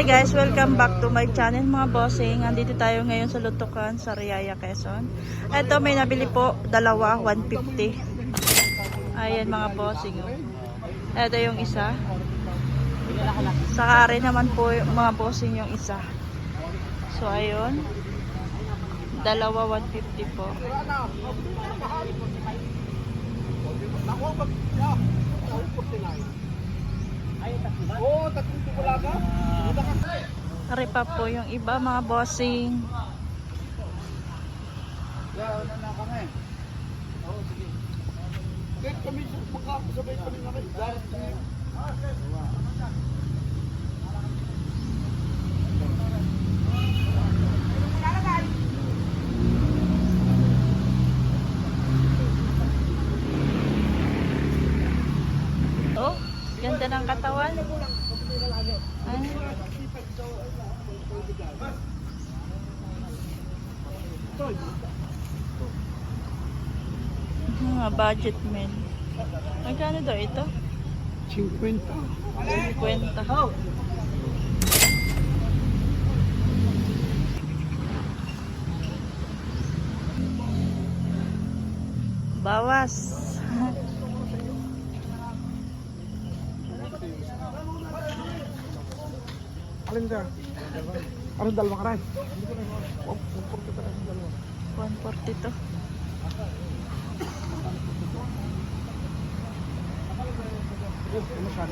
Hi guys, welcome back to my channel mga bossing. Andito tayo ngayon sa Lutukan sa Riaya, Quezon. Ito may nabili po, dalawa, 150. Ayan mga bossing. Ito yung isa. Saka rin naman po mga bossing yung isa. So ayun. Dalawa 150 po. Oo, tatlong tubulaga. Ari pa po yung iba mga bossing. Yan, ano na kami. Oo, sige. Kahit kami magkakasabay kami na kayo. Darat kami. Oh, ganda ng katawan. Ano? Mga budget men. Magkano daw ito? 50. 50. Bawas. Alin dyan? Anong dalawa ka rin? Oh, pagpurto ka rin ng dalawa. 140 to. Oh, ano siya?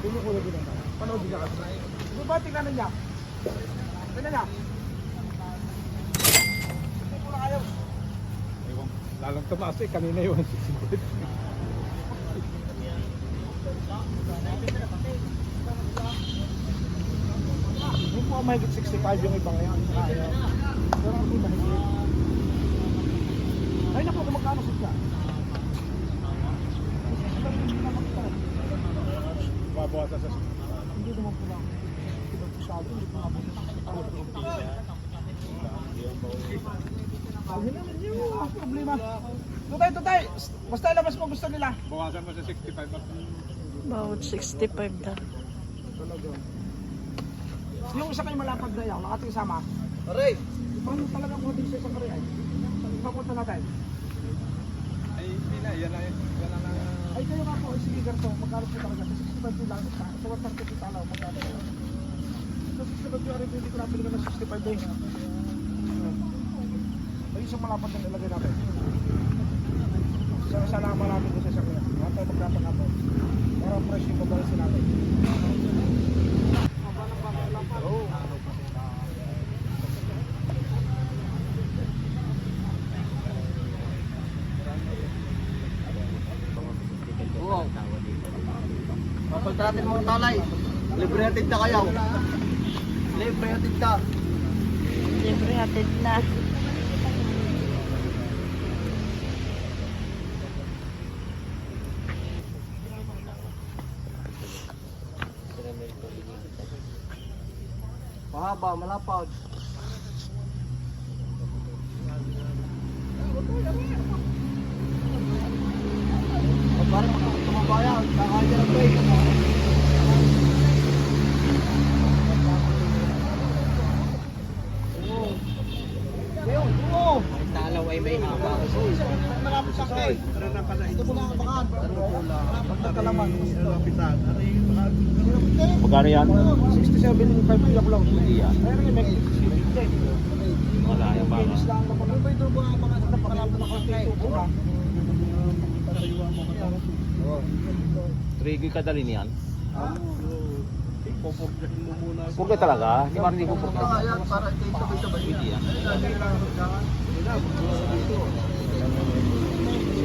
Kulay din ang Panood din kasi. Ano ba tingnan niya? Tingnan niya. Na kayo. Lalang tumaas eh, kanina yun. Hindi po mahigit 65 yung ibang yan. Pero ako mahigit. Ay naku, magkano siya? Babawasan sa Hindi naman po lang. Ibang pisado, hindi po naman. Sabi naman yun, problema. Tutay, tutay! Basta ilabas mo gusto nila. Bawasan mo sa 65 at Bawat 65 daw. Talaga. Yung isa kayo malapad na yan, nakating sama. Aray! Paano talaga mo din sa isang aray? Papunta natin. ay hindi na, yan na yan. Na. Ay kayo nga po, sige ganito, magkano po talaga? Sa 65 po lang, sa sa 130 po tala, magkano po? Sa 65 po rin, hindi ko napili ka ng 65 din. Ay isang malapad na nilagay natin. Sa isa lang malapad ko sa kaya. Mga tayo magkapag-apod. Para fresh yung babalasin natin. Natin mga talay, libre hatid na kayo. Libre hatid ka. Libre hatid na. Mahaba, malapad. Parang tumabayan, kakain ng pay. Oo. Ayun, oo. Dalaw ay may haba. Malapit sa akin. Ito po lang ang bakan. Malapit na kalaman. Magkano yan? 67 5 kilo lang. Ayun yung may 60. Wala yan ba? Ano ba ito ba ang mga napakalapit na? Ura. 3 gig kadali niyan. Purga talaga? Di ba hindi ko purga? Para ito yung sabay-sabay. Hindi yan.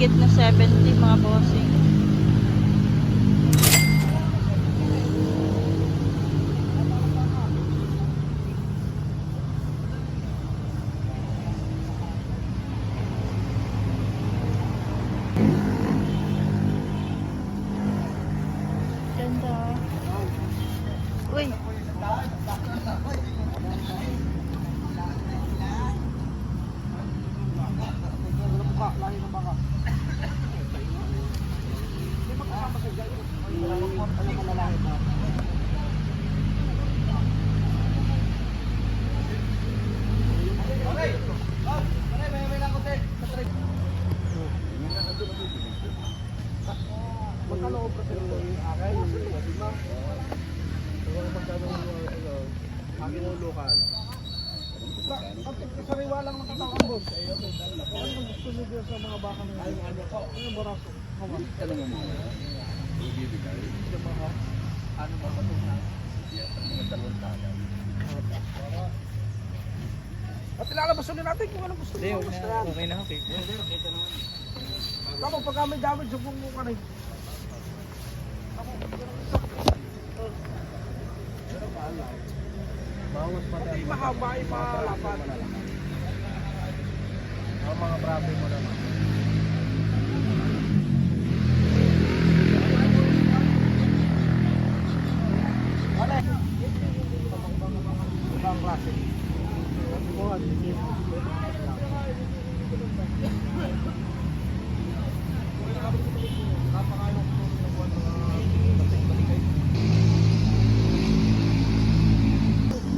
higit na 70 mga bossing. Uy. Baka, lahi ng baka. Dyan. Alam mo na lahi na. Magkano ang presyo ko yung akin? Ulukan. Sa sariwa lang nakatawang boss. Ano gusto dyan sa mga baka ng ano? Ano yung baraso? Kawan. Ano mo ibibigay? Ano ba ito na? Mga dalawang tagal. At ilalabasan natin kung ano gusto yan. Okay na, okay. Ako pagka may damage, subong mo ka rin. Bawas pa Hindi mahaba, ay malapad. Ang mga brabe mo naman. Ibang klase.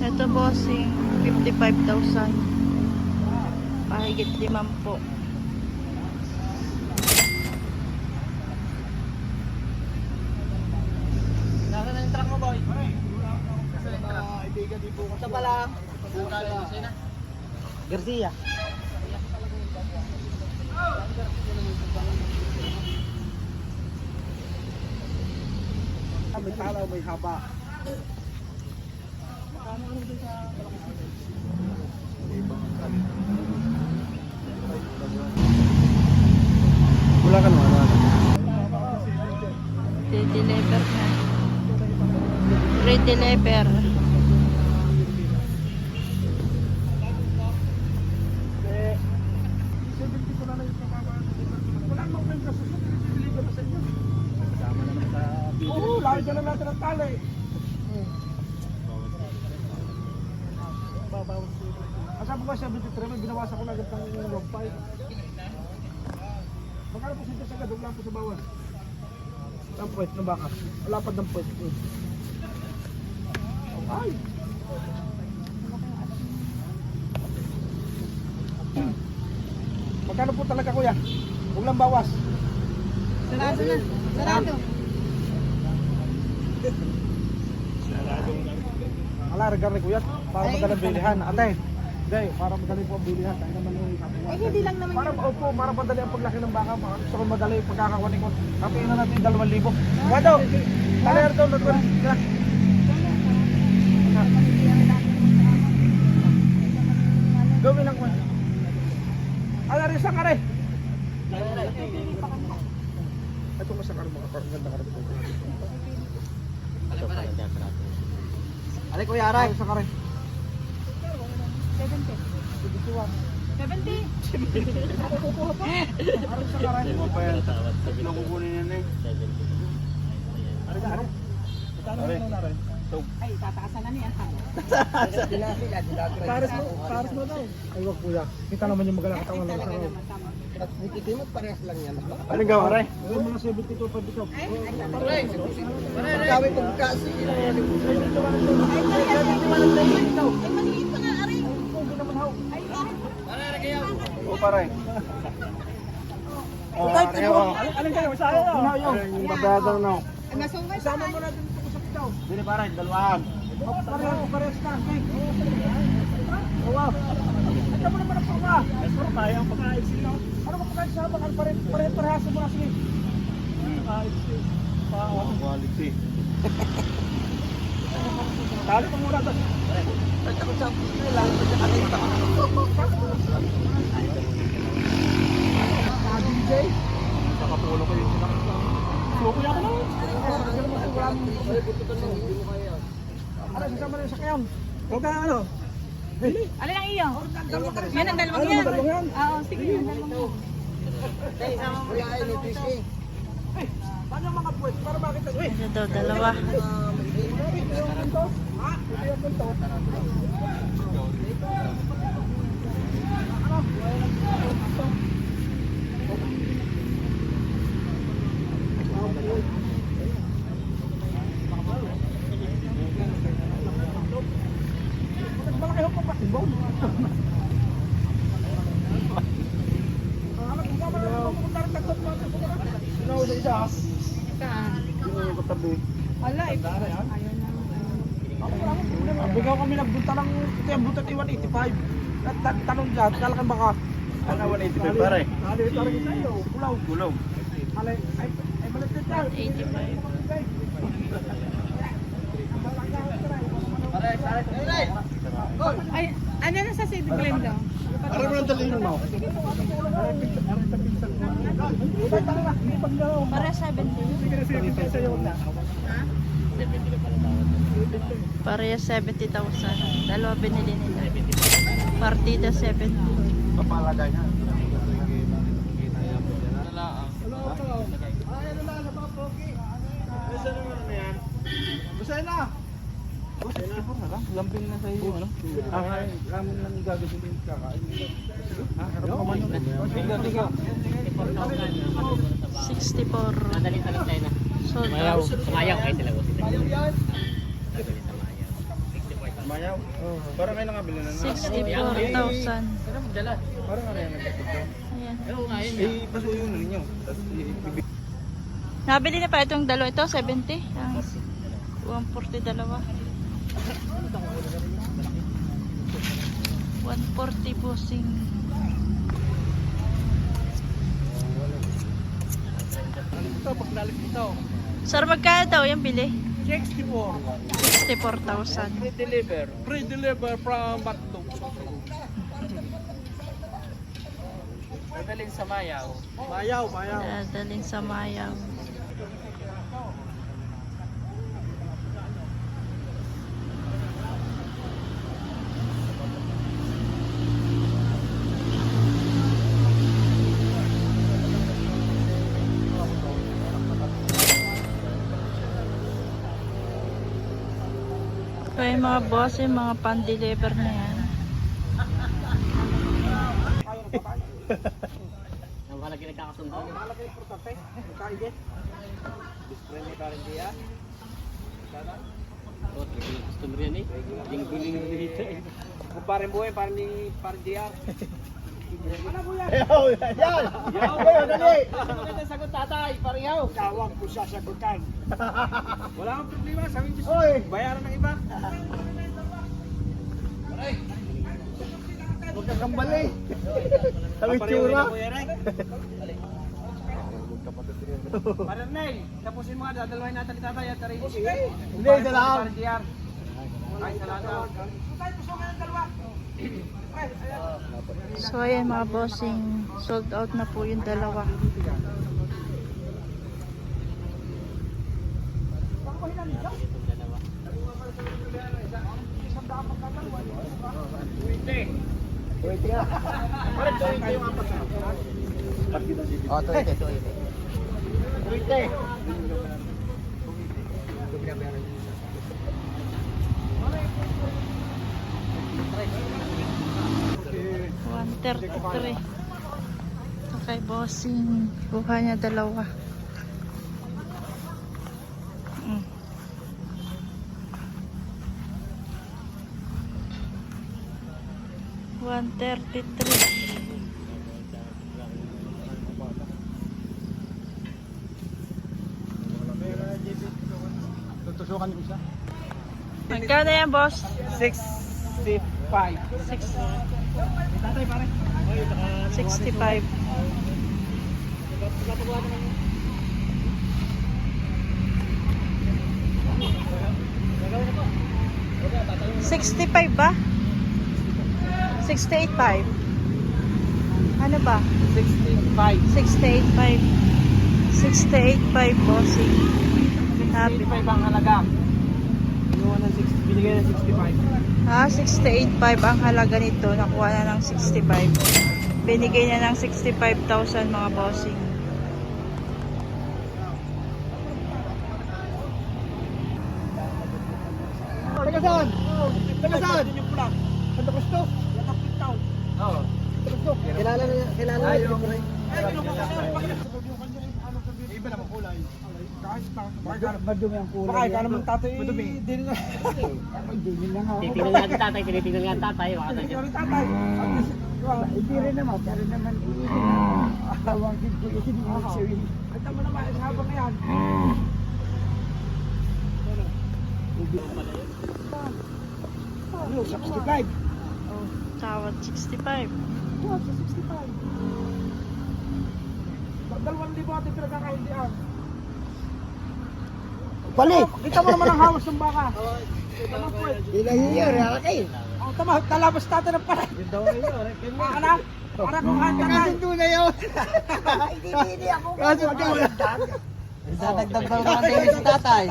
Ito bossing, 55,000. Pahigit limang po. Nasaan na yung truck mo, boy? Ito pa lang. Garcia. May talaw, may haba. Wala ka naman. Re-deliver na. Re-deliver. Eh, 70 ko na lang yung pababa. Wala may kaso. Bibili ko na naman sa Oo, laki ka na natin ang tali. Asa po ba 73? May binawasan ko na agad ng 1.5. Magkano po siya sa gadog lang po sa bawas? Ang puwet ng baka. Lapad ng puwet. Mm. Ay! Magkano po talaga kuya? Huwag lang bawas. Sarado na. Sarado. Ala, regard kuya. Para magaling bilihan. Ate, hindi. Para magaling po ang bilihan. Tayo naman yung sabi Eh, hindi lang naman Para opo, para madali ang paglaki ng baka. Para Gusto ko madali yung pagkakakunin ko. Kapiin na natin yung 2,000. Wado! Taler to, nagwan. Gawin ang kwan. Ala, rin sa kare. Ito mo sa kare mga parang ganda kare. Alay, kuya, aray. Sa kare. 70. 70. Aray sa kare. Hindi pa yan. Sabi na kukunin yan eh. Aray sa kare. Are. Ay, tataasan na niya. Pares mo, pares mo daw. Ay, wag kuya. Kita naman yung magalang katawan lang sa Talaga kare. naman, tama. parehas lang yan. Anong gawa, Aray? Gawin mo na 72 pa dito. Sabi ko kasi. Ay, maliit pa nga, aray. Ay, ay. O pare. Oh, Aray, Anong kayo? Sa ayo. Yung babadang na. Ay, masungay pa. Isama mo natin ito sa pitaw. Dili pare, dalawahan. Pareho, parehas na. Wow. Ito mo naman ang pangka. Pero kaya ang pagkain sila. Ano ba pagkain sa bakal? Pare-parehas mo na sila. Quality. Tali mo muna to. Nakapulo kayo sila. Suko yan ako Ano, sasama na yung sakyan. Huwag ka ano. Alin ang iyo? Yan ang dalawang Ano, yan. dalawang yan? Oo, sige, ang dalawang yan. Paano ang mga puwet? Para makita. Uy, Ito daw, dalawa. Malaki ho pa pati bone. Sino sa isa? Sino yung katabi? Wala, ito. Bigaw kami nagbunta ng ito yung butat 185. At tanong dyan, kalakan baka. Ano 185 pare? Tarang ito yun. Kulaw. Gulong. Alay, ay, ay, balik na dyan. 85. Ay, ano na sa Sid Glenda? Ano mo lang talino mo? Para 70. Pareha 70,000. Dalawa binili nila. Partida 70. Papalagay na. Basahin na. Lambing na sa iyo, ano? Ah, ramen lang gagawin yung kakain. Ha? Harap ka man yun. Tiga, tiga. 64. Sold out. Sumayaw kayo sila. Mayaw. Parang kayo nakabili na na. 64,000. Parang ano yan nagtutugtog. Ayan. Eh, pasuyo na ninyo. Tapos. Nabili na pa itong dalawa ito, 70. Ang 140 dalawa. 140 busing. Sir, magkano daw yung bili? 64. 64,000. Pre-deliver. Pre-deliver from Bato. Dadalhin sa Mayaw. Mayaw, mayaw. Dadalhin sa Mayaw. Ito yung mga boss, yung mga pan-deliver na yan. Ang malaki nagkakasundo. Malaki importante. Kaigit. Oh, customer yan eh. Yung biling dito eh. Kung parang buhay, parang ni parang Po yan? Yaw! Yan! Yaw! Yaw! Dali! Ano maganda sagot tatay? Parang yaw. Tawag ko siya sagutan. Wala kang problema. Sabi niyo Oy! bayaran ng iba. Huwag ka kambali! Ang itsura! Parang Nel, tapusin mo nga, dadalawin natin ni tatay at tarin. Hindi, isa So ayan mga bossing, sold out na po yung dalawa. Oh, ito, ito. Tuwite. One thirty-three. Ito kay bossing, kuha niya dalawa. Mm. One thirty-three. Magkano yan boss? 65. Six, Tatay pare. 65. Sixty-five ba? Sixty-eight five. Ano ba? 65. Sixty-eight five. Sixty-eight five bossing. Happy. 65 ang halaga. Ng 60, binigay ng 65. Ha, 68.5 ang halaga nito. Nakuha na ng 65. Binigay niya ng 65,000 mga bossing. saan? Taga saan? Yung pula. Santa Cruz to? Yan ang pintaw. Oo. Santa Cruz to. Kilala na kilala na yung. Ay, ko sa'yo. Iba naman kulay. Kahit. Madumi ang kulay. Baka ikaw naman tatay. Madumi. Hindi na. Hindi na nga. Tinitingnan nga tatay, tinitingnan nga tatay. Baka rin tatay. Hindi rin naman. Pero naman. Awang ko Ay, tama naman. Ay, habang yan. Ano, 65. Oh, tawad 65. Wow, sa 65. Dalawang libo ating pinagkakauntian. Bali! Kita mo naman ang hawas ng baka. Eh. Ilang year, halaki. Ang tama, talabas natin ang pala. Yun daw yun. Para, para kung handa na. Kasundo na yun. Hindi, hindi ako. Kasundo na. Dadagdag pa naman tayo si tatay.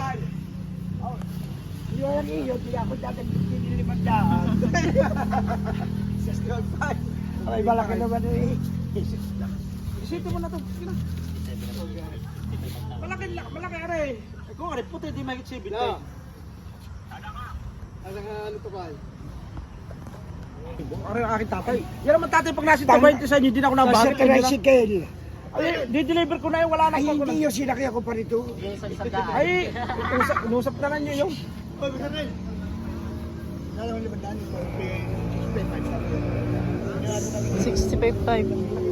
Yun iyo, di ako dadagdag din limandaan. Ay, malaki naman eh. Sito mo na to. Sige na. Malaki lang, malaki are. Ay ko are puti di mahigit 70. Ala ka ano to ba? Are akin tatay. Yan naman tatay pag nasa 20 sa inyo, hindi na ako nabago. Sa tricycle. Ay, di-deliver ko na yun, wala na Ay, hindi yung sinakya ko pa rito. Ay, usap, inusap na lang yun yung. Pag kanil. Nalaman libandaan ko. 65.5. 65.5.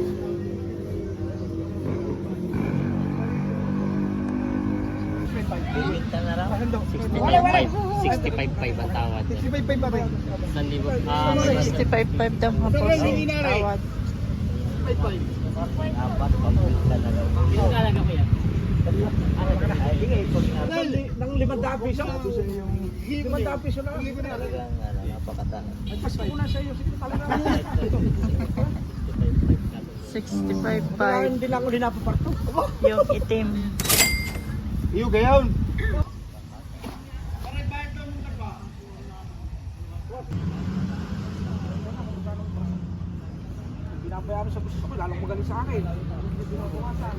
Bumita na raw. Ano 65.5 65.5 ang tawad. 65.5 pa rin. San libo? Ah, 65.5 daw nga po sa tawad. 5.5. Apat pa bumita na raw. Ito talaga ko yan. Nang limang daan piso. Limang daan piso na. Talagang ano, napakatanan. Nagpasin ko na sa iyo. Sige talaga. 65.5. Hindi lang ako dinapaparto. Yung itim. Iyo gayon. Binabayaran sa gusto ko, lalong magaling sa akin. Hindi binabawasan.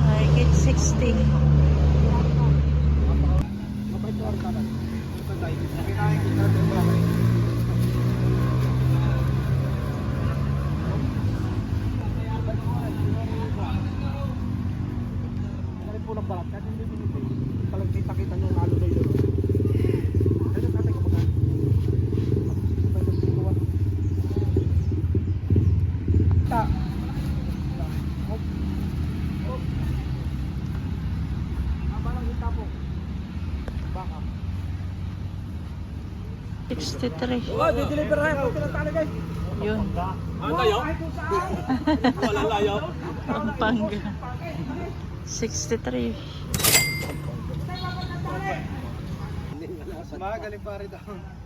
Mahigit 60. Mabait ko ang kanan. Ito tayo. Kinain kita ng bahay. Galing po ng balat. Kahit hindi binibig. Talagang kita-kita nyo lalo na yun. Ano tatay ko magkano? Sabay sa sikuan. Ta. Hop. Hop. Aba lang kita po. Baka. 63. Oh, di-deliver na yan. Pati na tali guys. Yun. Ang layo? Wala layo. Pampanga. 63. Magaling pare daw.